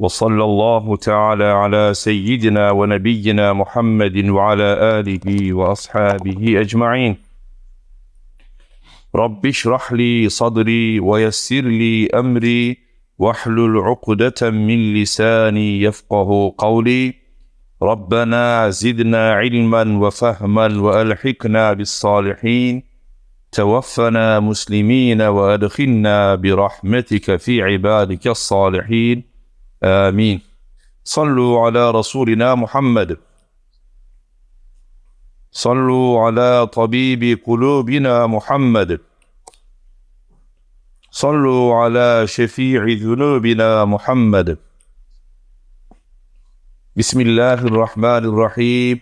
وصلى الله تعالى على سيدنا ونبينا محمد وعلى آله وأصحابه أجمعين. رب اشرح لي صدري ويسر لي أمري واحلل عقدة من لساني يفقه قولي. ربنا زدنا علما وفهما وألحقنا بالصالحين. توفنا مسلمين وأدخلنا برحمتك في عبادك الصالحين. آمين. صلوا على رسولنا محمد. صلوا على طبيب قلوبنا محمد. صلوا على شفيع ذنوبنا محمد. بسم الله الرحمن الرحيم.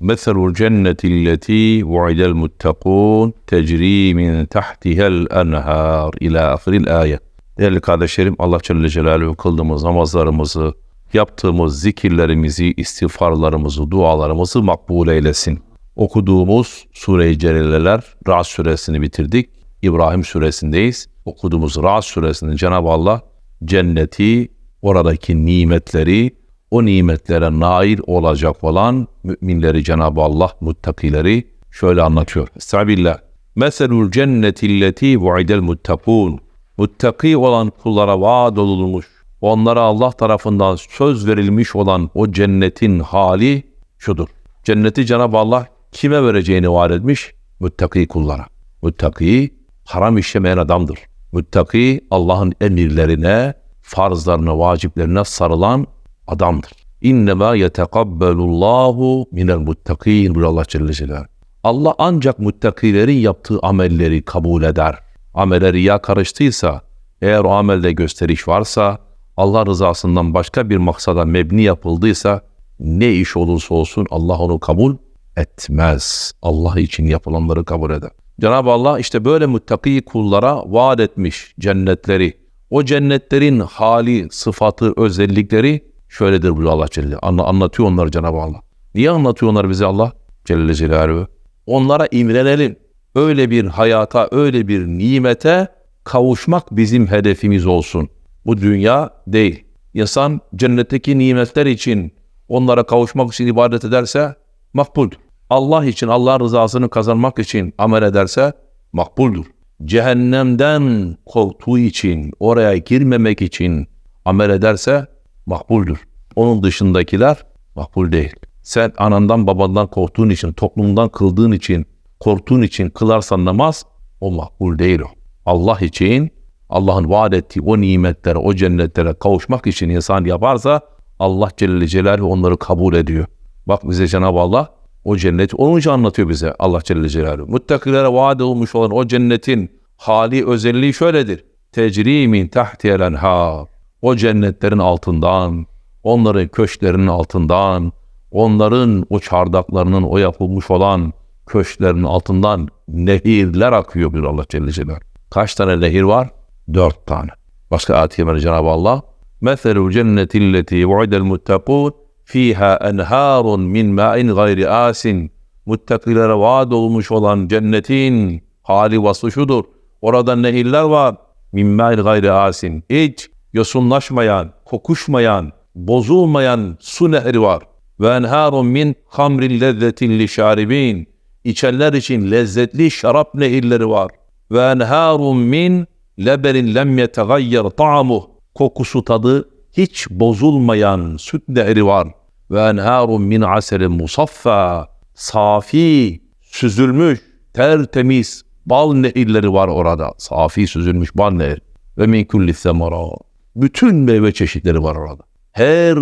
مثل الجنة التي وعد المتقون تجري من تحتها الأنهار إلى آخر الآية. Değerli kardeşlerim Allah Celle Celaluhu kıldığımız namazlarımızı, yaptığımız zikirlerimizi, istiğfarlarımızı, dualarımızı makbul eylesin. Okuduğumuz Sure-i Celileler Ra'd suresini bitirdik. İbrahim suresindeyiz. Okuduğumuz Ra'd suresinde Cenab-ı Allah cenneti, oradaki nimetleri, o nimetlere nail olacak olan müminleri Cenab-ı Allah muttakileri şöyle anlatıyor. Estağfirullah. Meselul cennetilleti vu'idel muttakun. Muttaki olan kullara vaat olunmuş, onlara Allah tarafından söz verilmiş olan o cennetin hali şudur. Cenneti Cenab-ı Allah kime vereceğini vaat etmiş? Muttaki kullara. Muttaki haram işlemeyen adamdır. Muttaki Allah'ın emirlerine, farzlarına, vaciplerine sarılan adamdır. İnnemâ yetekabbalullahu minel muttakîn Allah Celle Celaluhu. Allah ancak muttakilerin yaptığı amelleri kabul eder. Amele riya karıştıysa, eğer o amelde gösteriş varsa, Allah rızasından başka bir maksada mebni yapıldıysa, ne iş olursa olsun Allah onu kabul etmez. Allah için yapılanları kabul eder. Cenab-ı Allah işte böyle muttaki kullara vaat etmiş cennetleri. O cennetlerin hali, sıfatı, özellikleri şöyledir buyuruyor Allah Celle. Anla, anlatıyor onları Cenab-ı Allah. Niye anlatıyor onları bize Allah Celle Celaluhu? Onlara imrenelim. Öyle bir hayata, öyle bir nimete kavuşmak bizim hedefimiz olsun. Bu dünya değil. İnsan cennetteki nimetler için onlara kavuşmak için ibadet ederse makbuldür. Allah için, Allah rızasını kazanmak için amel ederse makbuldür. Cehennemden korktuğu için, oraya girmemek için amel ederse makbuldür. Onun dışındakiler makbul değil. Sen anandan babandan korktuğun için, toplumdan kıldığın için, korktuğun için kılarsan namaz o makbul değil o. Allah için, Allah'ın vaat ettiği o nimetlere, o cennetlere kavuşmak için insan yaparsa Allah Celle Celaluhu onları kabul ediyor. Bak bize Cenab-ı Allah o cenneti onun için anlatıyor bize Allah Celle Celaluhu. Muttakilere vaat olmuş olan o cennetin hali özelliği şöyledir. Tecri min tahtiyel enhar o cennetlerin altından, onların köşklerinin altından, onların o çardaklarının o yapılmış olan köşklerinin altından nehirler akıyor bir Allah Celle Celaluhu. Kaç tane nehir var? Dört tane. Başka ayet-i Cenab-ı Allah Meselul cennetilleti vu'idel muttakun fiha enharun min ma'in gayri asin. Muttakilere vaat olmuş olan cennetin hali vasfı şudur. Orada nehirler var. Min ma'in gayri asin. Hiç yosunlaşmayan, kokuşmayan, bozulmayan su nehri var. Ve enharun min hamrin lezzetin li şaribin. İçenler için lezzetli şarap nehirleri var. Ve enharun min lebenin lem yetegayyer ta'amuh. Kokusu tadı hiç bozulmayan süt nehri var. Ve enharun min aselin musaffa. Safi, süzülmüş, tertemiz bal nehirleri var orada. Safi süzülmüş bal nehri. Ve min kulli semara. Bütün meyve çeşitleri var orada. Her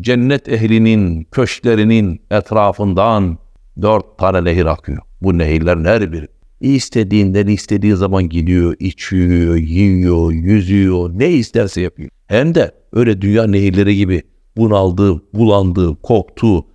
cennet ehlinin köşklerinin etrafından dört tane nehir akıyor. Bu nehirlerin her biri. İstediğinden istediği zaman gidiyor, içiyor, yiyor, yüzüyor, ne isterse yapıyor. Hem de öyle dünya nehirleri gibi bunaldı, bulandı, koktu,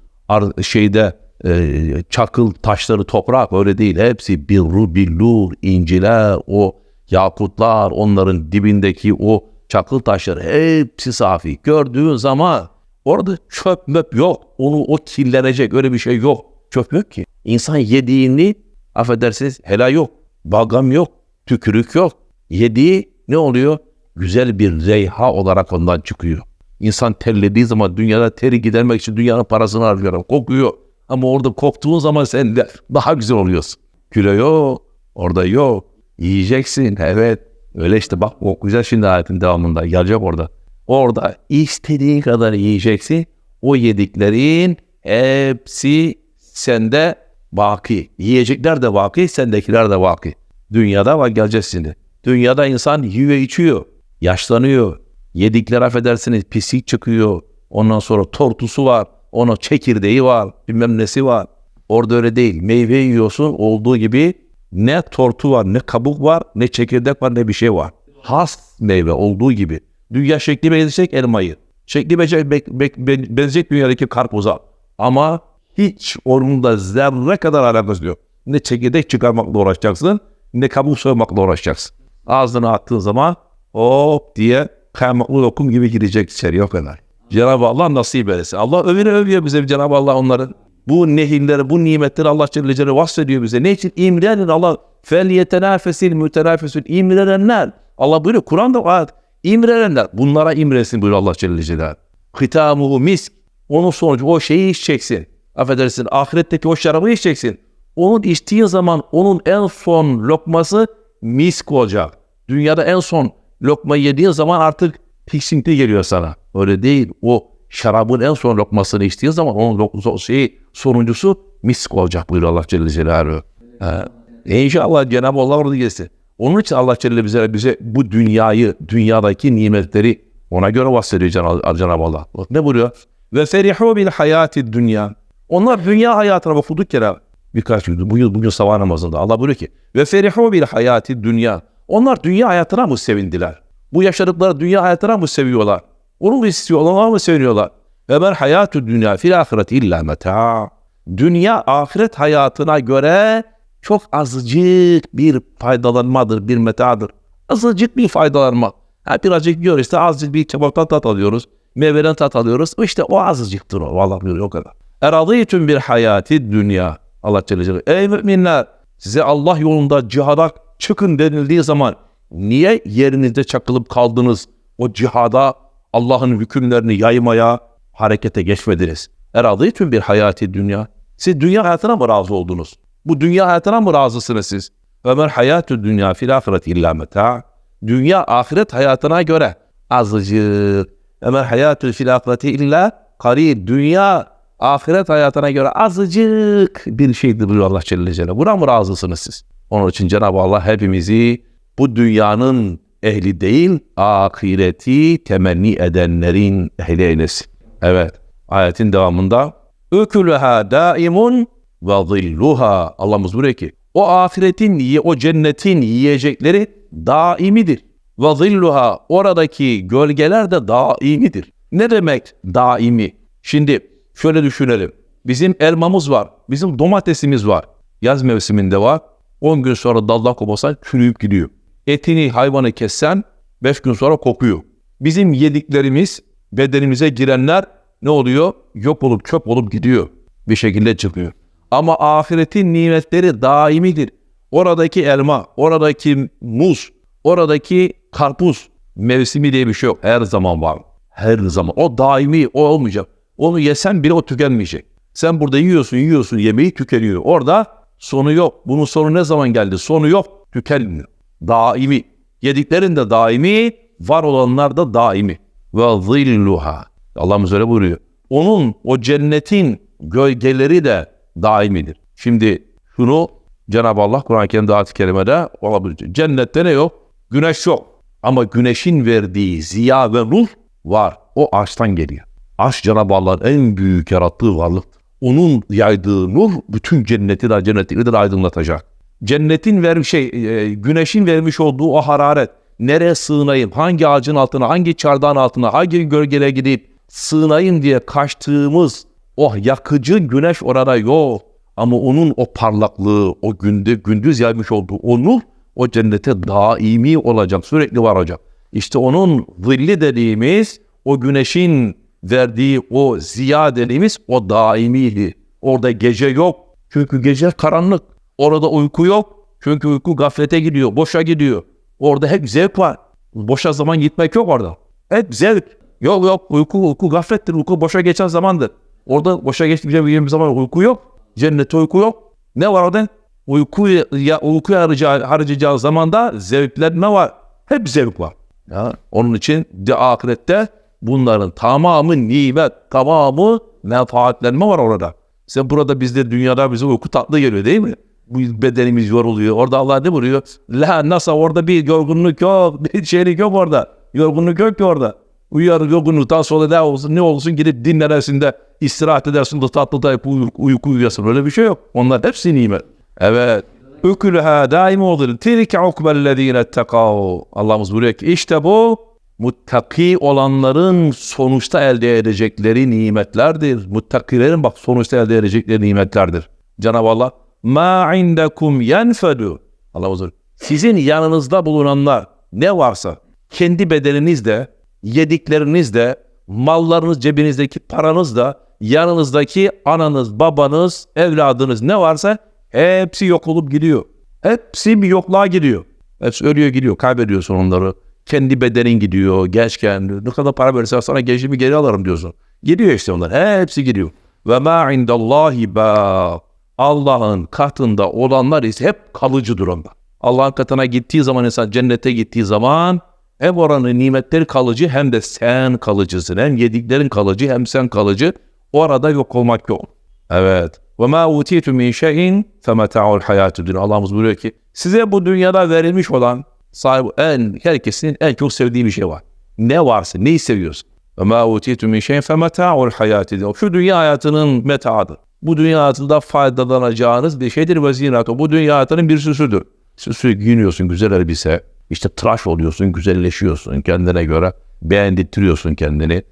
şeyde e, çakıl taşları toprak öyle değil. Hepsi birru billur, inciler, o yakutlar, onların dibindeki o çakıl taşları hepsi safi. Gördüğün zaman orada çöp möp yok. Onu o kirlenecek öyle bir şey yok. Çöp yok ki. İnsan yediğini affedersiniz helal yok. Balgam yok. Tükürük yok. Yediği ne oluyor? Güzel bir reyha olarak ondan çıkıyor. İnsan terlediği zaman dünyada teri gidermek için dünyanın parasını harcıyor. Kokuyor. Ama orada koktuğun zaman sen de daha güzel oluyorsun. Kilo yok. Orada yok. Yiyeceksin. Evet. Öyle işte bak o güzel şimdi hayatın devamında. Gelecek orada. Orada istediğin kadar yiyeceksin. O yediklerin hepsi sende baki. Yiyecekler de baki, sendekiler de baki. Dünyada var geleceğiz şimdi. Dünyada insan yiyor içiyor. Yaşlanıyor. Yedikleri affedersiniz pislik çıkıyor. Ondan sonra tortusu var. Onun çekirdeği var. Bilmem nesi var. Orada öyle değil. Meyve yiyorsun olduğu gibi ne tortu var, ne kabuk var, ne çekirdek var, ne bir şey var. Has meyve olduğu gibi. Dünya şekli benzeyecek elmayı. Şekli benzeyecek, be- be- be- benzeyecek dünyadaki karpuza. Ama hiç onunla zerre kadar alakası yok. Ne çekirdek çıkarmakla uğraşacaksın, ne kabuk soymakla uğraşacaksın. Ağzına attığın zaman hop diye kaymaklı lokum gibi girecek içeriye o kadar. Cenab-ı Allah nasip eylesin. Allah övüne övüyor bize Cenab-ı Allah onların. Bu nehirleri, bu nimetleri Allah Celle Celaluhu vasfediyor bize. Ne için? İmrenin Allah. Fel yetenafesil mütenafesil imrenenler. Allah buyuruyor. Kur'an'da ayet. İmrenenler. Bunlara imresin buyuruyor Allah Celle Celaluhu. Hitamuhu misk. Onun sonucu o şeyi içeceksin. Affedersin ahiretteki o şarabı içeceksin. Onun içtiğin zaman onun en son lokması misk olacak. Dünyada en son lokmayı yediğin zaman artık tiksinti geliyor sana. Öyle değil. O şarabın en son lokmasını içtiğin zaman onun şeyi, sonuncusu misk olacak buyuruyor Allah Celle Celaluhu. Ha. E inşallah Cenab-ı Allah orada gelsin. Onun için Allah Celle bize, bize bu dünyayı, dünyadaki nimetleri ona göre bahsediyor Cenab- Cenab-ı Allah. Ne buyuruyor? Ve ferihu bil hayati dünya. Onlar dünya hayatına bak durduk yere birkaç gün, bugün, bugün sabah namazında Allah buyuruyor ki ve ferihu bil hayati dünya. Onlar dünya hayatına mı sevindiler? Bu yaşadıkları dünya hayatına mı seviyorlar? Onu mu istiyorlar, ona mı seviniyorlar? Ve ben hayatü dünya fil ahireti illa meta. Dünya ahiret hayatına göre çok azıcık bir faydalanmadır, bir metadır. Azıcık bir faydalanma. Ha, birazcık yiyoruz işte azıcık bir kebaptan tat alıyoruz. Meyveden tat alıyoruz. İşte o azıcıktır o. Vallahi o kadar. Eradıytüm bir hayati dünya. Allah Celle Celaluhu. Ey müminler size Allah yolunda cihada çıkın denildiği zaman niye yerinizde çakılıp kaldınız? O cihada Allah'ın hükümlerini yaymaya harekete geçmediniz. Eradıytüm bir hayati dünya. Siz dünya hayatına mı razı oldunuz? Bu dünya hayatına mı razısınız siz? Ömer hayatü dünya fil ahiret illa meta. Dünya ahiret hayatına göre azıcık. Ömer hayatü fil ahireti illa karib. Dünya ahiret hayatına göre azıcık bir şeydir buyuruyor Allah Celle Celaluhu. Buna mı razısınız siz? Onun için Cenab-ı Allah hepimizi bu dünyanın ehli değil, ahireti temenni edenlerin ehli eylesin. Evet, ayetin devamında Ökülüha daimun ve zilluha. Allah'ımız buyuruyor ki o ahiretin, o cennetin yiyecekleri daimidir. Ve zilluha oradaki gölgeler de daimidir. Ne demek daimi? Şimdi şöyle düşünelim. Bizim elmamız var, bizim domatesimiz var. Yaz mevsiminde var. 10 gün sonra daldan koparsan çürüyüp gidiyor. Etini hayvanı kessen 5 gün sonra kokuyor. Bizim yediklerimiz bedenimize girenler ne oluyor? Yok olup çöp olup gidiyor. Bir şekilde çıkıyor. Ama ahiretin nimetleri daimidir. Oradaki elma, oradaki muz, oradaki karpuz mevsimi diye bir şey yok. Her zaman var. Her zaman. O daimi, o olmayacak. Onu yesen bile o tükenmeyecek. Sen burada yiyorsun, yiyorsun, yemeği tükeniyor. Orada sonu yok. Bunun sonu ne zaman geldi? Sonu yok, tükenmiyor. Daimi. Yediklerin de daimi, var olanlar da daimi. Ve zilluha. Allah'ımız öyle buyuruyor. Onun, o cennetin gölgeleri de daimidir. Şimdi şunu Cenab-ı Allah Kur'an-ı Kerim'de ayet-i kerimede olabilir. Cennette ne yok? Güneş yok. Ama güneşin verdiği ziya ve nur var. O ağaçtan geliyor. Ağaç Cenab-ı Allah'ın en büyük yarattığı varlık. Onun yaydığı nur bütün cenneti de cennetini de aydınlatacak. Cennetin vermiş şey, e, güneşin vermiş olduğu o hararet. Nereye sığınayım? Hangi ağacın altına, hangi çardağın altına, hangi gölgeye gidip sığınayım diye kaçtığımız o yakıcı güneş orada yok. Ama onun o parlaklığı, o günde gündüz yaymış olduğu o nur o cennete daimi olacak, sürekli var olacak. İşte onun zilli dediğimiz o güneşin verdiği o ziya dediğimiz o daimiydi. Orada gece yok. Çünkü gece karanlık. Orada uyku yok. Çünkü uyku gaflete gidiyor, boşa gidiyor. Orada hep zevk var. Boşa zaman gitmek yok orada. Hep zevk. Yok yok uyku, uyku gaflettir. Uyku boşa geçen zamandır. Orada boşa bir zaman uyku yok. Cennette uyku yok. Ne var orada? Uyku ya uyku harcayacağı, harcayacağı zamanda zevkler ne var? Hep zevk var. Ya, onun için de ahirette bunların tamamı nimet, tamamı menfaatlenme var orada. Sen burada bizde dünyada bize uyku tatlı geliyor değil mi? Bu bedenimiz yoruluyor. Orada Allah ne buyuruyor? La nasıl orada bir yorgunluk yok, bir şeylik yok orada. Yorgunluk yok ki orada. Uyar yorgunluktan sonra ne olsun ne olsun gidip dinlersin de istirahat edersin de tatlı da uyku, uyku uyuyasın. Öyle bir şey yok. Onlar hepsi nimet. Evet. Ükülüha daim olur. Tilke ukbellezine tekav. Allah'ımız buyuruyor ki işte bu muttaki olanların sonuçta elde edecekleri nimetlerdir. Muttakilerin bak sonuçta elde edecekleri nimetlerdir. Cenab-ı Allah ma indekum yenfedu. Allah buyuruyor. Sizin yanınızda bulunanlar ne varsa kendi bedeninizde, yediklerinizde, mallarınız cebinizdeki paranız da yanınızdaki ananız, babanız, evladınız ne varsa hepsi yok olup gidiyor. Hepsi bir yokluğa gidiyor. Hepsi ölüyor gidiyor. Kaybediyorsun onları. Kendi bedenin gidiyor. Gençken ne kadar para verirsen sana gençliğimi geri alırım diyorsun. Gidiyor işte onlar. Hepsi gidiyor. Ve ma indallahi ba. Allah'ın katında olanlar ise hep kalıcı durumda. Allah'ın katına gittiği zaman insan cennete gittiği zaman hem oranın nimetleri kalıcı hem de sen kalıcısın. Hem yediklerin kalıcı hem sen kalıcı. Orada yok olmak yok. Evet. Ve ma utitu min şeyin femeta'ul hayatü dünya. Allah'ımız buyuruyor ki size bu dünyada verilmiş olan sahibi en herkesin en çok sevdiği bir şey var. Ne varsa neyi seviyorsun? Ve ma utitu min şeyin femeta'ul hayatü dünya. Şu dünya hayatının metaadır. Bu dünya hayatında faydalanacağınız bir şeydir ve zinatı. Bu dünya hayatının bir süsüdür. Süsü giyiniyorsun güzel elbise. İşte tıraş oluyorsun, güzelleşiyorsun kendine göre. Beğendirtiyorsun kendini.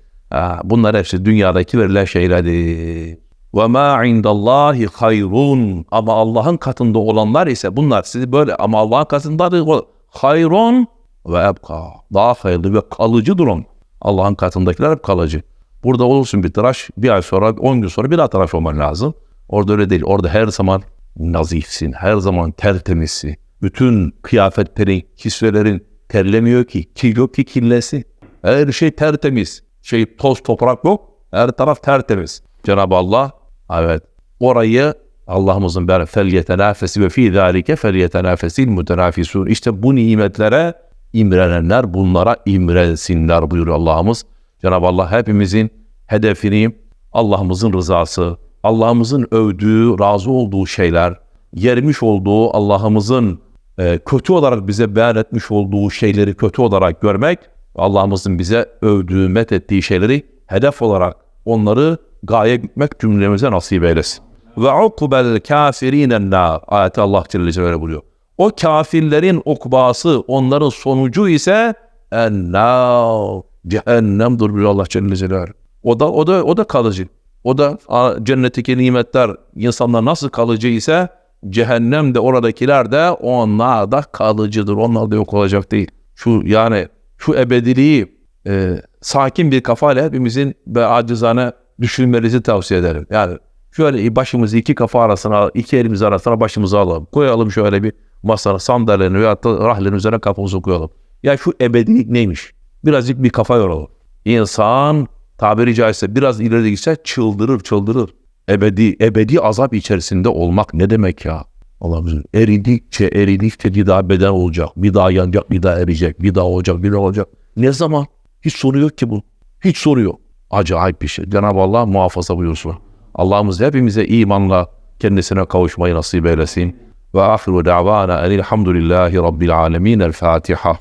Bunlar hepsi dünyadaki verilen şeylerdir. Ve ma indallahi hayrun. Ama Allah'ın katında olanlar ise bunlar sizi böyle ama Allah'ın katında da hayrun ve ebka. Daha hayırlı ve kalıcı durum. Allah'ın katındakiler hep kalıcı. Burada olursun bir tıraş, bir ay sonra, on gün sonra bir daha tıraş olman lazım. Orada öyle değil. Orada her zaman nazifsin, her zaman tertemizsin. Bütün kıyafetlerin, kisvelerin terlemiyor ki, kil yok ki kirlesi. Her şey tertemiz. Şey toz toprak yok. Her taraf tertemiz. Cenab-ı Allah evet orayı Allah'ımızın ber fel yetenafesi ve fi zalike fel yetenafesil mutenafisun. İşte bu nimetlere imrenenler bunlara imrensinler buyuruyor Allah'ımız. Cenab-ı Allah hepimizin hedefini Allah'ımızın rızası, Allah'ımızın övdüğü, razı olduğu şeyler, yermiş olduğu Allah'ımızın e, kötü olarak bize beyan etmiş olduğu şeyleri kötü olarak görmek, Allah'ımızın bize övdüğü, met ettiği şeyleri hedef olarak onları gaye gitmek cümlemize nasip eylesin. Ve ukbel kafirinen nar. Ayette Allah Celle Celaluhu buyuruyor. O kafirlerin ukbası, onların sonucu ise en-nar. Cehennemdir buyuruyor Allah Celle Celaluhu. O da, o da, o da kalıcı. O da cennetteki nimetler insanlar nasıl kalıcı ise cehennem de oradakiler de onlar da kalıcıdır. Onlar da yok olacak değil. Şu yani şu ebediliği e, sakin bir kafayla hepimizin ve acizane düşünmenizi tavsiye ederim. Yani şöyle başımızı iki kafa arasına, iki elimiz arasına başımızı alalım. Koyalım şöyle bir masana, sandalyenin veya da rahlerin üzerine kafamızı koyalım. Ya şu ebedilik neymiş? Birazcık bir kafa yoralım. İnsan tabiri caizse biraz ileri gitse çıldırır çıldırır. Ebedi, ebedi azap içerisinde olmak ne demek ya? Allah'ım eridikçe eridikçe bir daha beden olacak. Bir daha yanacak, bir daha eriyecek, bir daha olacak, bir daha olacak. Ne zaman? Hiç soru yok ki bu. Hiç soru yok. Acayip bir şey. Cenab-ı Allah muhafaza buyursun. Allah'ımız hepimize imanla kendisine kavuşmayı nasip eylesin. Ve ahiru da'vana enilhamdülillahi rabbil alemin. El Fatiha.